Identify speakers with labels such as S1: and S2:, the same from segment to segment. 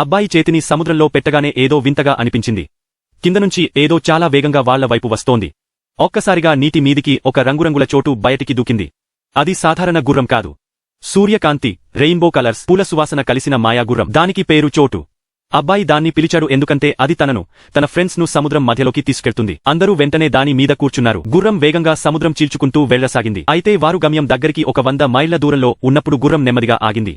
S1: అబ్బాయి చేతిని సముద్రంలో పెట్టగానే ఏదో వింతగా అనిపించింది. కిందనుంచి ఏదో చాలా వేగంగా వాళ్ళ వైపు వస్తోంది. ఒక్కసారిగా నీటి మీదికి ఒక రంగురంగుల చోటు బయటికి దూకింది. అది సాధారణ గుర్రం కాదు. సూర్యకాంతి రెయిన్బో కలర్స్ పూల సువాసన కలిసిన మాయాగుర్రం దానికి పేరు చోటు. అబ్బాయి దాన్ని పిలిచాడు ఎందుకంటే అది తనను తన ఫ్రెండ్స్ను సముద్రం మధ్యలోకి తీసుకెళ్తుంది. అందరూ వెంటనే దాని మీద కూర్చున్నారు. గుర్రం వేగంగా సముద్రం చీల్చుకుంటూ వెళ్ళసాగింది అయితే వారు గమ్యం దగ్గరికి ఒక వంద మైళ్ళ దూరంలో ఉన్నప్పుడు గుర్రం నెమ్మదిగా ఆగింది.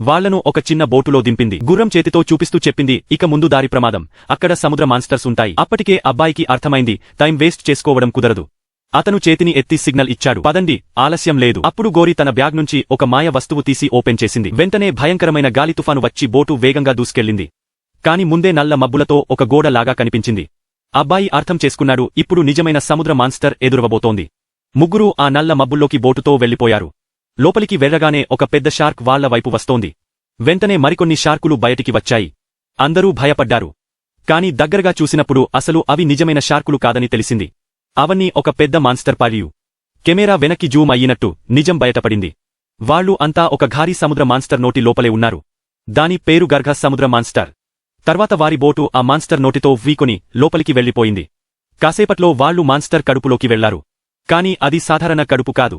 S1: వాళ్ళను ఒక చిన్న బోటులో దింపింది. గుర్రం చేతితో చూపిస్తూ చెప్పింది ఇక ముందు దారి ప్రమాదం. అక్కడ సముద్ర మాన్స్టర్స్ ఉంటాయి. అప్పటికే అబ్బాయికి అర్థమైంది టైం వేస్ట్ చేసుకోవడం కుదరదు. అతను చేతిని ఎత్తి సిగ్నల్ ఇచ్చాడు. పదండి ఆలస్యం లేదు. అప్పుడు గోరి తన బ్యాగ్ నుంచి ఒక మాయ వస్తువు తీసి ఓపెన్ చేసింది. వెంటనే భయంకరమైన గాలి తుఫాను వచ్చి బోటు వేగంగా దూసుకెళ్ళింది. కాని ముందే నల్ల మబ్బులతో ఒక గోడలాగా కనిపించింది. అబ్బాయి అర్థం చేసుకున్నాడు ఇప్పుడు నిజమైన సముద్ర మాన్స్టర్ ఎదురవబోతోంది. ముగ్గురూ ఆ నల్ల మబ్బుల్లోకి బోటుతో వెళ్ళిపోయారు లోపలికి వెళ్ళగానే ఒక పెద్ద షార్క్ వాళ్ళ వైపు వస్తోంది. వెంటనే మరికొన్ని షార్కులు బయటికి వచ్చాయి. అందరూ భయపడ్డారు. కాని దగ్గరగా చూసినప్పుడు అసలు అవి నిజమైన షార్కులు కాదని తెలిసింది. అవన్నీ ఒక పెద్ద మాన్స్టర్ పాలియు కెమెరా వెనక్కి జూమ్ అయ్యినట్టు నిజం బయటపడింది. వాళ్ళు అంతా ఒక ఘారీ సముద్ర మాన్స్టర్ నోటి లోపలే ఉన్నారు. దాని పేరు గర్ఘ సముద్ర మాన్స్టర్. తర్వాత వారి బోటు ఆ మాన్స్టర్ నోటితో వీకొని లోపలికి వెళ్ళిపోయింది కాసేపట్లో వాళ్ళు మాన్స్టర్ కడుపులోకి వెళ్ళారు. కాని అది సాధారణ కడుపు కాదు.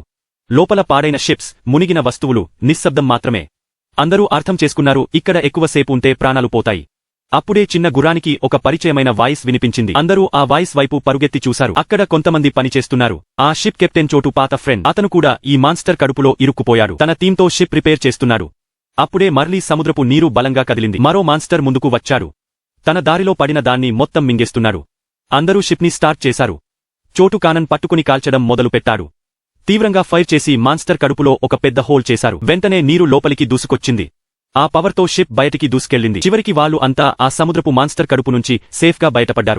S1: లోపల పాడైన షిప్స్ మునిగిన వస్తువులు నిశ్శబ్దం మాత్రమే. అందరూ అర్థం చేసుకున్నారు ఇక్కడ ఎక్కువసేపు ఉంటే ప్రాణాలు పోతాయి. అప్పుడే చిన్న గుర్రానికి ఒక పరిచయమైన వాయిస్ వినిపించింది. అందరూ ఆ వాయిస్ వైపు పరుగెత్తి చూశారు. అక్కడ కొంతమంది పనిచేస్తున్నారు ఆ షిప్ కెప్టెన్ చోటు పాత ఫ్రెండ్. అతను కూడా ఈ మాన్స్టర్ కడుపులో ఇరుక్కుపోయాడు. తన టీంతో షిప్ రిపేర్ చేస్తున్నాడు. అప్పుడే మర్లీ సముద్రపు నీరు బలంగా కదిలింది. మరో మాన్స్టర్ ముందుకు వచ్చాడు. తన దారిలో పడిన దాన్ని మొత్తం మింగేస్తున్నాడు. అందరూ షిప్ని స్టార్ట్ చేశారు. చోటు కానన్ పట్టుకుని కాల్చడం మొదలుపెట్టాడు. తీవ్రంగా ఫైర్ చేసి మాన్స్టర్ కడుపులో ఒక పెద్ద హోల్ చేశారు. వెంటనే నీరు లోపలికి దూసుకొచ్చింది. ఆ పవర్తో షిప్ బయటికి దూసుకెళ్ళింది చివరికి వాళ్ళు అంతా ఆ సముద్రపు మాన్స్టర్ కడుపు నుంచి సేఫ్గా బయటపడ్డారు.